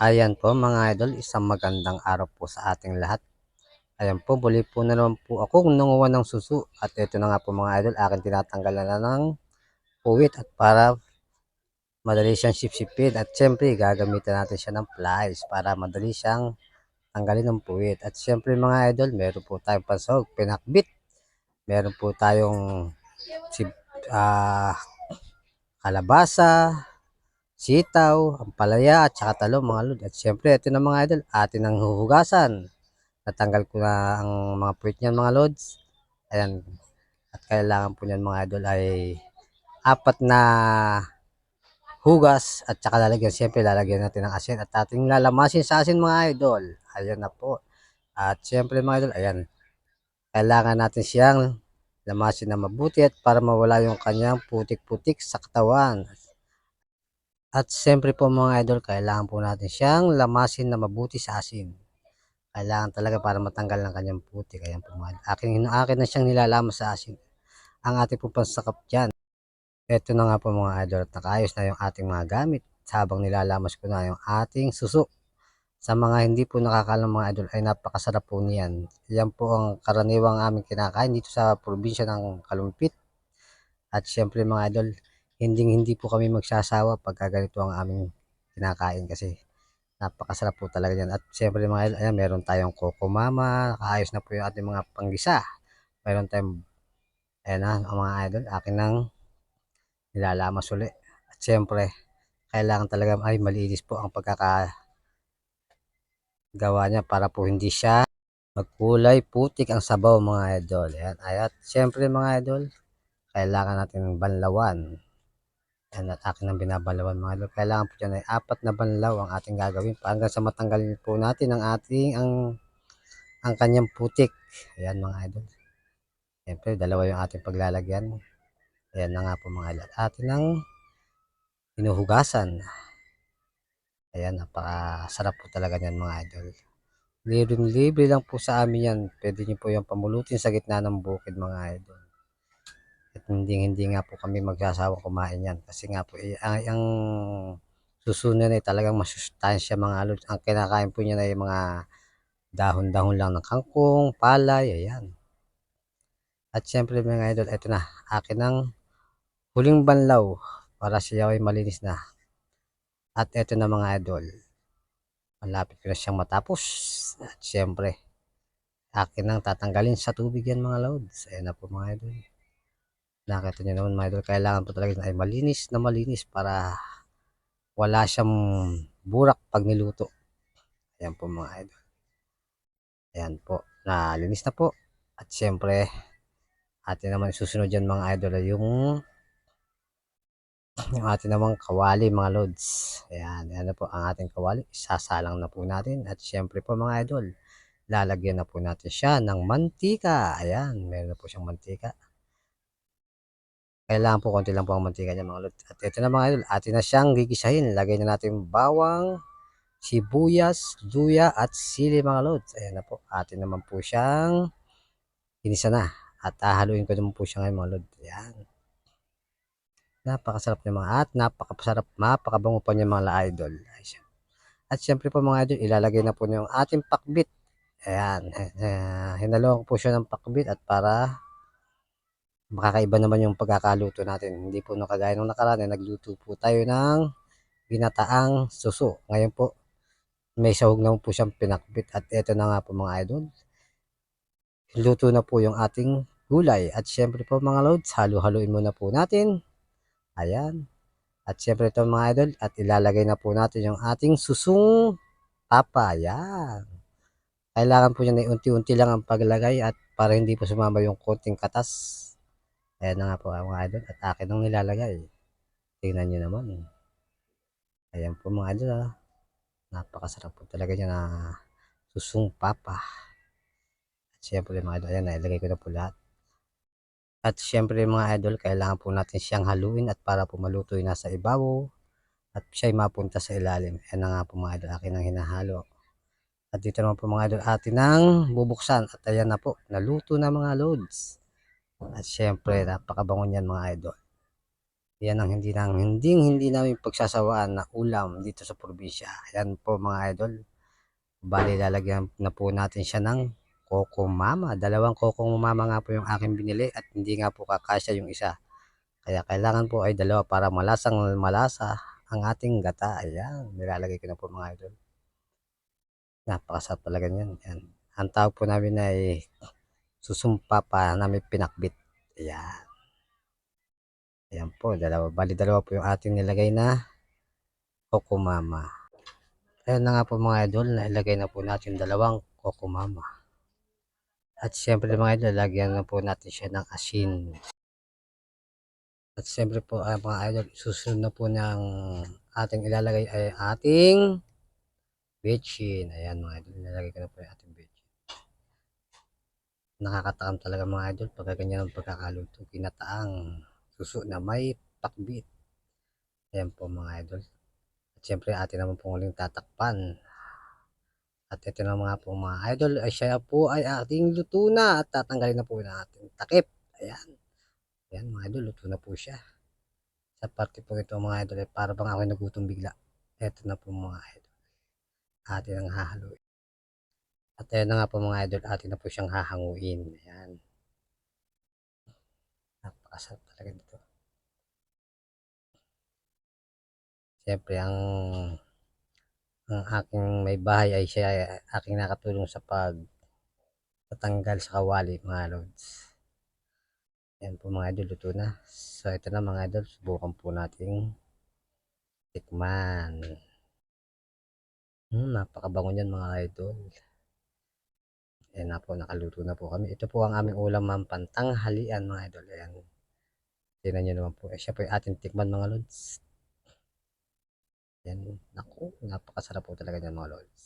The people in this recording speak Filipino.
Ayan po mga idol, isang magandang araw po sa ating lahat. Ayan po, muli po na naman po ako nanguha ng suso. At ito na nga po mga idol, akin tinatanggalan na ng puwit at para madali siyang sipsipin. At syempre, gagamitan natin siya ng pliers para madali siyang tanggalin ng puwit. At syempre mga idol, meron po tayong pansahog, pinakbit. Meron po tayong ah, kalabasa, sitaw, ampalaya, at saka talong mga lod. At syempre, ito na mga idol, atin ang huhugasan. Natanggal ko na ang mga puwit niyan mga lods. Ayan. At kailangan po niyan mga idol ay apat na hugas at saka lalagyan. Syempre, lalagyan natin ng asin at ating lalamasin sa asin mga idol. Ayan na po. At syempre mga idol, ayan. Kailangan natin siyang lamasin na mabuti at para mawala yung kanyang putik-putik sa katawan. At siyempre po mga idol, kailangan po natin siyang lamasin na mabuti sa asin. Kailangan talaga para matanggal ng kanyang putik. Ayan po mga idol. Akin, akin na siyang nilalamas sa asin. Ang ating po pansakap dyan. Ito na nga po mga idol at nakaayos na yung ating mga gamit habang nilalamas ko na yung ating suso. Sa mga hindi po nakakalam mga idol ay napakasarap po niyan. Yan po ang karaniwang aming kinakain dito sa probinsya ng Kalumpit. At syempre mga idol, hindi hindi po kami magsasawa pagka ganito ang aming kinakain kasi napakasarap po talaga yan. At syempre mga ayan, meron tayong Coco Mama, nakaayos na po yung ating mga panggisa. Meron tayong, ayan na, ang mga idol, akin nang nilalamas uli. At syempre, kailangan talaga ay malinis po ang pagkaka gawa niya para po hindi siya magkulay putik ang sabaw mga idol. Ayan, ayat. Siyempre mga idol, kailangan natin banlawan. Ayan, at akin ang binabalawan mga idol. Kailangan po dyan ay apat na banlaw ang ating gagawin hanggang sa matanggalin po natin ang ating ang ang kanyang putik. Ayan mga idol. Siyempre, dalawa yung ating paglalagyan. Ayan na nga po mga idol. At atin ang hinuhugasan. Ayan, napakasarap po talaga niyan mga idol. Libre-libre lang po sa amin yan. Pwede niyo po yung pamulutin sa gitna ng bukid mga idol. At hindi hindi nga po kami magsasawa kumain yan. Kasi nga po, eh, ang, ang susunan ay talagang masustansya mga lods. Ang kinakain po niya ay mga dahon-dahon lang ng kangkong, palay, ayan. At syempre mga idol, ito na, akin ang huling banlaw para siya ay malinis na. At ito na mga idol, malapit ko na siyang matapos. At syempre, akin nang tatanggalin sa tubig yan mga lods. Ayan na po mga idol. Nakita niyo naman mga idol, kailangan po talaga ay malinis na malinis para wala siyang burak pag niluto. Ayan po mga idol. Ayan po, nalinis na po. At syempre, atin naman susunod dyan mga idol yung yung ating namang kawali mga lods. Ayan, ayan na po ang ating kawali. Sasalang na po natin. At syempre po mga idol, lalagyan na po natin siya ng mantika. Ayan, meron na po siyang mantika. Kailangan po konti lang po ang mantika niya mga lods. At ito na mga idol, atin na siyang gigisahin. Lagay na natin bawang, sibuyas, luya at sili mga lods. Ayan na po, atin naman po siyang inisa na. At ahaluin ko naman po siya ngayon mga lods. Ayan. Napakasarap niya mga at napakasarap, napakabango pa niya mga idol. At syempre po mga idol, ilalagay na po niyo yung ating pakbit. Ayan, uh, hinalawang ko po siya ng pakbit at para makakaiba naman yung pagkakaluto natin. Hindi po nakagaya nung nakaraan, nagluto po tayo ng binataang suso. Ngayon po, may sahog naman po siyang pinakbit at ito na nga po mga idol. Luto na po yung ating gulay. At syempre po mga loads, halo-haluin muna po natin. Ayan. At syempre ito mga idol, at ilalagay na po natin yung ating susung papa. Ayan. Kailangan po niya na unti-unti lang ang paglagay at para hindi po sumama yung konting katas. Ayan na nga po mga idol, at akin ang nilalagay. Tingnan nyo naman. Ayan po mga idol. Ah. Napakasarap po talaga niya na susung papa. At syempre mga idol, ayan, nailagay ko na po lahat. At syempre mga idol, kailangan po natin siyang haluin at para po maluto yung nasa ibabaw at siya'y mapunta sa ilalim. Yan na nga po mga idol, akin ang hinahalo. At dito naman po mga idol, atin ang bubuksan. At ayan na po, naluto na mga loads. At syempre, napakabango niyan mga idol. Yan ang hindi nang hindi hindi namin pagsasawaan na ulam dito sa probinsya. Yan po mga idol. Bali lalagyan na po natin siya ng Coco Mama. Dalawang Coco Mama nga po yung aking binili at hindi nga po kakasya yung isa. Kaya kailangan po ay dalawa para malasang malasa ang ating gata. Ayan, nilalagay ko na po mga idol. Napakasarap talaga niyan. Yan. Ang tawag po namin ay susumpa pa na may pinakbit. Ayan. Ayan po, dalawa. Bali, dalawa po yung ating nilagay na Coco Mama. Ayan na nga po mga idol, nailagay na po natin dalawang Coco Mama. At siyempre mga idol, lagyan na po natin siya ng asin. At siyempre po ay mga idol, susunod na po ng ating ilalagay ay ating betchin. Ayan mga idol, ilalagay ko na po yung ating betchin. Nakakatakam talaga mga idol pagka ganyan ang pagkakaluto. Kinataang suso na may pakbit. Ayan po mga idol. At siyempre atin naman pong uling tatakpan. At ito na mga po mga idol, ay siya po ay ating luto na at tatanggalin na po natin takip. Ayan. Ayan mga idol, luto na po siya. Sa parte po ito mga idol, ay para bang ako nagutom bigla. Ito na po mga idol. Atin ang hahaluin. At ayan na nga po mga idol, atin na po siyang hahanguin. Ayan. Napakasarap talaga dito. Siyempre, ang ang aking may bahay ay siya ay aking nakatulong sa pag tatanggal sa kawali mga lods. Yan po mga idol, luto na. So ito na mga idol, subukan po nating tikman. Hmm, napakabango niyan mga idol. Ayan na po, nakaluto na po kami. Ito po ang aming ulam ng pantanghalian mga idol. Ayan. Tingnan nyo naman po. Eh, siya po yung ating tikman mga lods. Yan. Naku, napakasarap po talaga yan mga lods.